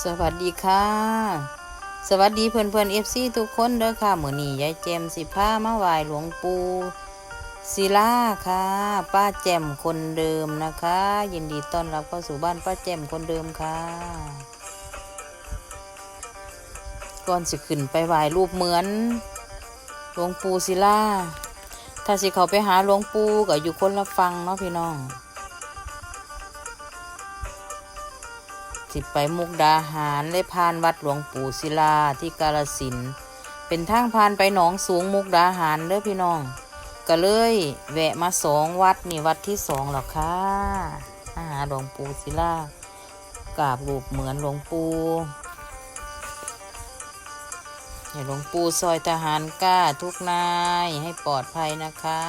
สวัสดีค่ะ สวัสดีเพื่อนเพื่อนเอฟซีทุกคนเด้อค่ะเหมือนนี้ยายแจมสิผ้ามาไหวหลวงปู่ศิลาค่ะ ป้าแจมคนเดิมนะคะ ยินดีต้อนรับเข้าสู่บ้านป้าแจมคนเดิมค่ะก่อนสิขึ้นไปไหวรูปเหมือนหลวงปู่ศิลาถ้าสิเขาไปหาหลวงปู่ก็อยู่คนละฟังเนาะพี่น้อง สิไปมุกดาหารเลยพานวัดหลวงปู่ศิลาที่กาลสิน เป็นทางพานไปหนองสูงมุกดาหารเด้อพี่น้อง ก็เลยแวะมาสองวัดนี่วัดที่สองแล้วค่ะมาหาหลวงปู่ศิลากราบรูปเหมือนหลวงปู่ให้หลวงปู่ซอยทหารกล้าทุกนายให้ปลอดภัยนะคะ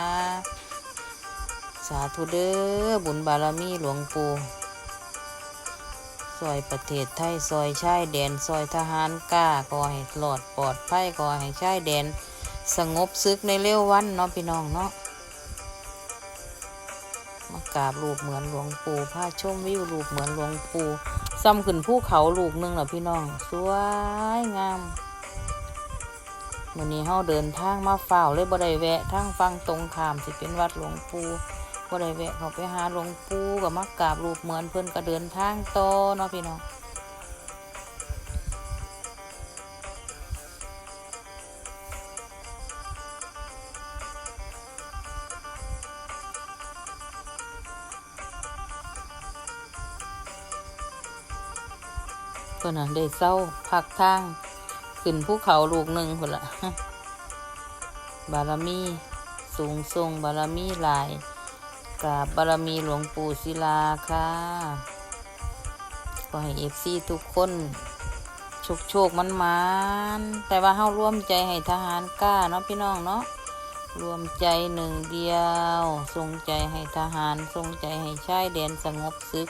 สาธุเด้อบุญบารมีหลวงปู่ อยประเทศไทยซอยชายแดนซอยทหารกล้าก่อให้หลอดปลอดภัยขอให้ชายแดน สงบซึกในเร็ววันเนาะพี่น้องเนาะมากราบรูปเหมือนหลวงปู่ผ้าชมวิวรูปเหมือนหลวงปู่ซ้ำขึ้นภูเขาลูกหนึงเหรอพี่น้อง สวยงาม วันนี้เฮาเดินทางมาเฝ้าเลยบ่ได้แวะทางฟังตรงขามสิเป็นวัดหลวงปู่บ่ได้แวะเขาไปหาหลวงปู่กับมากราบรูปเหมือนเพิ่นก็เดินทางต่อเนาะพี่น้องเพิ่นน่ะได้เศร้าพักทาง ขึ้นภูเขาลูกหนึ่งคนละบารมีสูงทรงบารมีหลายกราบบารมีหลวงปู่ศิลาค่ะขอให้เอฟซีทุกคนโชคโชคมันมันแต่ว่าเฮาร่วมใจให้ทหารกล้าเนาะพี่น้องเนาะรวมใจหนึ่งเดียวทรงใจให้ทหารทรงใจให้ชายแดนสงบศึก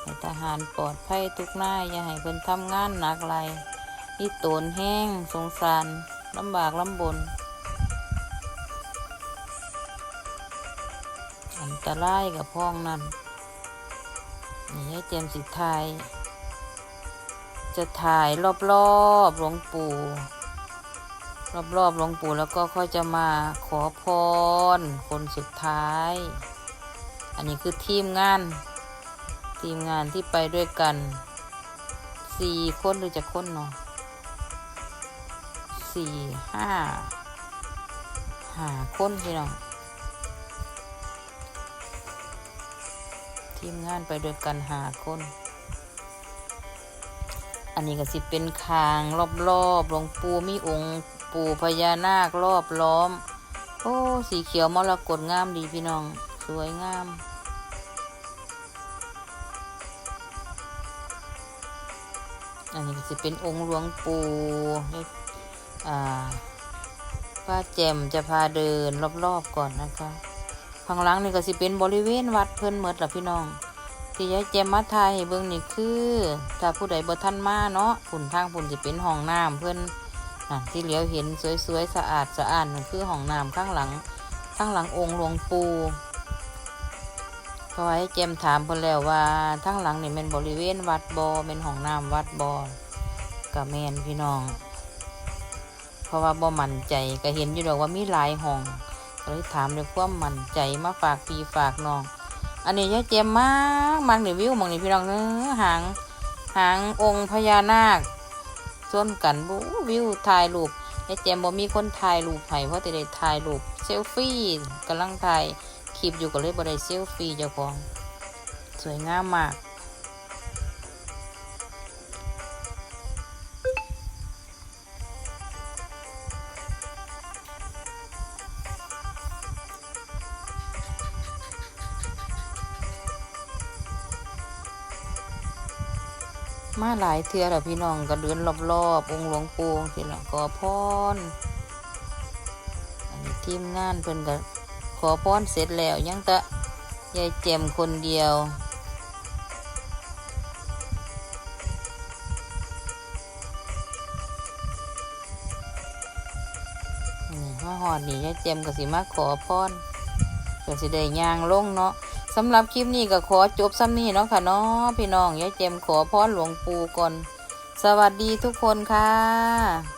ให้ทหารปลอดภัยทุกหน้าอย่าให้เพิ่นทำงานหนักไร นี่โตนแห้ง สงสารลำบากลำบน อันตรายกับพ้องนั่นนี่ให้เจมส์สิทาย จะถ่ายรอบๆหลวงปู่ รอบๆหลวงปู่แล้วก็ค่อยจะมาขอพร คนสุดท้าย อันนี้คือทีมงาน ทีมงานที่ไปด้วยกันสี่คนหรือจะคนเนาะ สี่ห้าหาคนพี่น้องทีมงานไปด้วยกันหาคน อันนี้ก็สิเป็นคางรอบๆหลวงปู่มีองค์ปู่พญานาครอบล้อม โอ้ สีเขียวมรกตงามดีพี่น้อง สวยงามอันนี้ก็จะเป็นองค์หลวงปู่นี่อ่า ป้าแจมจะพาเดินรอบๆก่อนนะคะข้างหลังนี่ก็สิเป็นบริเวณวัดเพิ่นเมดละพี่น้อง ที่ยายแจมมาถ่ายให้เบิ่งนี่คือ ถ้าผู้ใดบ่ทันมาเนาะผุนทางผุนสิเป็นห้องน้ำเพิ่นนะที่เหลียวเห็นสวยๆสะอาดสะอาดนั่นคือห้องน้ำข้างหลัง ข้างหลังองค์หลวงปู่พราะว่าให้แจมถามเพิ่นแล้วว่าทั้งหลังนี่เป็นบริเวณวัดบอเป็นห้องน้ำวัดบอกะแมนพี่น้อง เพราะว่าบ่มั่นใจก็เห็นอยู่ดอกว่ามีหลายห้องก็เลยถามด้วยความมั่นใจมาฝากพี่ฝากน้อง อันนี้ยายเจมมากมากนี่วิวมองนี่พี่น้องเนื้อหางหางองค์พญานาคส่วนกันบูวิวถ่ายรูปยายเจมบ่มีคนถ่ายรูปให้เพราะแต่ได้ถ่ายรูปเซลฟี่กำลังถ่ายคลิปอยู่ก็เลยบ่ได้เซลฟี่เจ้าของ สวยงามมาก มาหลายเทือแล้วพี่น้องก็เดินรอบๆองค์หลวงปู่ทีละขอพรอันนี้ทีมงานเพิ่นก็ขอพรเสร็จแล้วยังตะยายเจมคนเดียวนี่มาหอดนี่ยายเจมก็สิมาขอพรก็สิได้ย่างลงเนาะ สำหรับคลิปนี้ก็ขอจบซ้ำนี้เนาะค่ะเนาะพี่น้องยายเจมขอพรหลวงปู่ก่อน สวัสดีทุกคนค่ะ